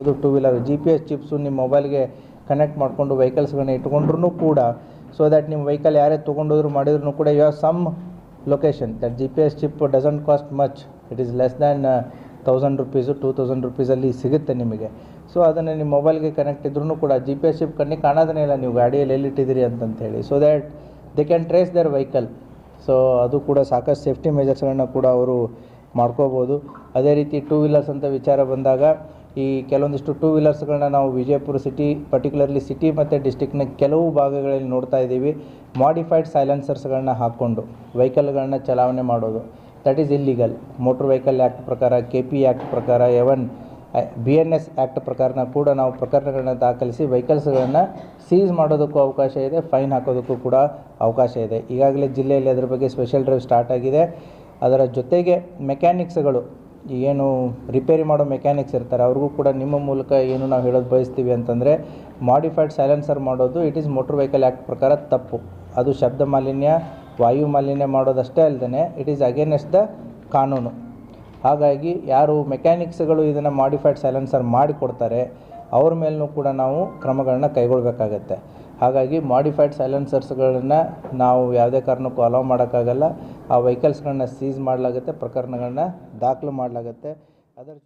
ಇದು two wheeler G P S chips ನಿಮ್ಮ ಮೊಬೈಲ್ಗೆ ಕನೆಕ್ಟ್ ಮಾಡಿಕೊಂಡು ವೆಹಿಕಲ್ಸ್ಗಳನ್ನ ಇಟ್ಕೊಂಡ್ರೂ ಕೂಡ ಸೊ ದ್ಯಾಟ್ ನಿಮ್ಮ ವೆಹಿಕಲ್ ಯಾರೇ ತೊಗೊಂಡೋದ್ರು ಮಾಡಿದ್ರು ಕೂಡ you are some location that G P S chip doesn't cost much it is less than thousand rupees two thousand ರುಪೀಸಲ್ಲಿ ಸಿಗುತ್ತೆ ನಿಮಗೆ. ಸೊ ಅದನ್ನು ನಿಮ್ಮ ಮೊಬೈಲ್ಗೆ ಕನೆಕ್ಟ್ ಇದ್ರೂ ಕೂಡ ಜಿ ಪಿ ಎಸ್ ಚಿಪ್ ಕಣ್ಣಿಗೆ ಕಾಣೋದೇ ಇಲ್ಲ. ನೀವು ಗಾಡಿಯಲ್ಲಿ ಎಲ್ಲಿಟ್ಟಿದ್ದೀರಿ ಅಂತಂತೇಳಿ so that they can trace their vehicle so ಅದು ಕೂಡ ಸಾಕಷ್ಟು ಸೇಫ್ಟಿ ಮೆಜರ್ಸ್ಗಳನ್ನ ಕೂಡ ಅವರು ಮಾಡ್ಕೋಬೋದು. ಅದೇ ರೀತಿ ಟೂ ವೀಲರ್ಸ್ ಅಂತ ವಿಚಾರ ಬಂದಾಗ, ಈ ಕೆಲವೊಂದಿಷ್ಟು ಟೂ ವೀಲರ್ಸ್ಗಳನ್ನ ನಾವು ವಿಜಯಪುರ ಸಿಟಿ ಪರ್ಟಿಕ್ಯುಲರ್ಲಿ ಸಿಟಿ ಮತ್ತು ಡಿಸ್ಟಿಕ್ನ ಕೆಲವು ಭಾಗಗಳಲ್ಲಿ ನೋಡ್ತಾ ಇದ್ದೀವಿ. ಮಾಡಿಫೈಡ್ ಸೈಲೆನ್ಸರ್ಸ್ಗಳನ್ನ ಹಾಕ್ಕೊಂಡು ವೆಹಿಕಲ್ಗಳನ್ನ ಚಲಾವಣೆ ಮಾಡೋದು. That is illegal motor vehicle act ಪ್ರಕಾರ ಕೆ ಪಿ ಆ್ಯಕ್ಟ್ ಪ್ರಕಾರ even B N S act ಪ್ರಕಾರನ ಕೂಡ ನಾವು ಪ್ರಕರಣಗಳನ್ನ ದಾಖಲಿಸಿ ವೆಹಿಕಲ್ಸ್ಗಳನ್ನ ಸೀಸ್ ಮಾಡೋದಕ್ಕೂ ಅವಕಾಶ ಇದೆ ಫೈನ್ ಹಾಕೋದಕ್ಕೂ ಕೂಡ ಅವಕಾಶ ಇದೆ. ಈಗಾಗಲೇ ಜಿಲ್ಲೆಯಲ್ಲಿ ಅದರ ಬಗ್ಗೆ ಸ್ಪೆಷಲ್ ಡ್ರೈವ್ ಸ್ಟಾರ್ಟ್ ಆಗಿದೆ. ಅದರ ಜೊತೆಗೆ ಮೆಕ್ಯಾನಿಕ್ಸ್ಗಳು, ಏನು ರಿಪೇರಿ ಮಾಡೋ ಮೆಕ್ಯಾನಿಕ್ಸ್ ಇರ್ತಾರೆ, ಅವ್ರಿಗೂ ಕೂಡ ನಿಮ್ಮ ಮೂಲಕ ಏನು ನಾವು ಹೇಳೋದು ಬಯಸ್ತೀವಿ ಅಂತಂದರೆ ಮಾಡಿಫೈಡ್ ಸೈಲೆನ್ಸರ್ ಮಾಡೋದು it is motor vehicle act ಪ್ರಕಾರ ತಪ್ಪು. ಅದು ಶಬ್ದ ಮಾಲಿನ್ಯ, ವಾಯು ಮಾಲಿನ್ಯ ಮಾಡೋದಷ್ಟೇ ಅಲ್ಲದೆ ಇಟ್ ಈಸ್ ಅಗೇನೆಸ್ಟ್ ದ ಕಾನೂನು. ಹಾಗಾಗಿ ಯಾರು ಮೆಕ್ಯಾನಿಕ್ಸ್ಗಳು ಇದನ್ನು ಮಾಡಿಫೈಡ್ ಸೈಲೆನ್ಸರ್ ಮಾಡಿಕೊಡ್ತಾರೆ, ಅವ್ರ ಮೇಲೂ ಕೂಡ ನಾವು ಕ್ರಮಗಳನ್ನ ಕೈಗೊಳ್ಳಬೇಕಾಗತ್ತೆ ಹಾಗಾಗಿ ಮಾಡಿಫೈಡ್ ಸೈಲೆನ್ಸರ್ಸ್ಗಳನ್ನು ನಾವು ಯಾವುದೇ ಕಾರಣಕ್ಕೂ ಅಲೌ ಮಾಡೋಕ್ಕಾಗಲ್ಲ. ಆ ವೆಹಿಕಲ್ಸ್ಗಳನ್ನ ಸೀಸ್ ಮಾಡಲಾಗುತ್ತೆ ಪ್ರಕರಣಗಳನ್ನ ದಾಖಲು ಮಾಡಲಾಗುತ್ತೆ. ಅದರ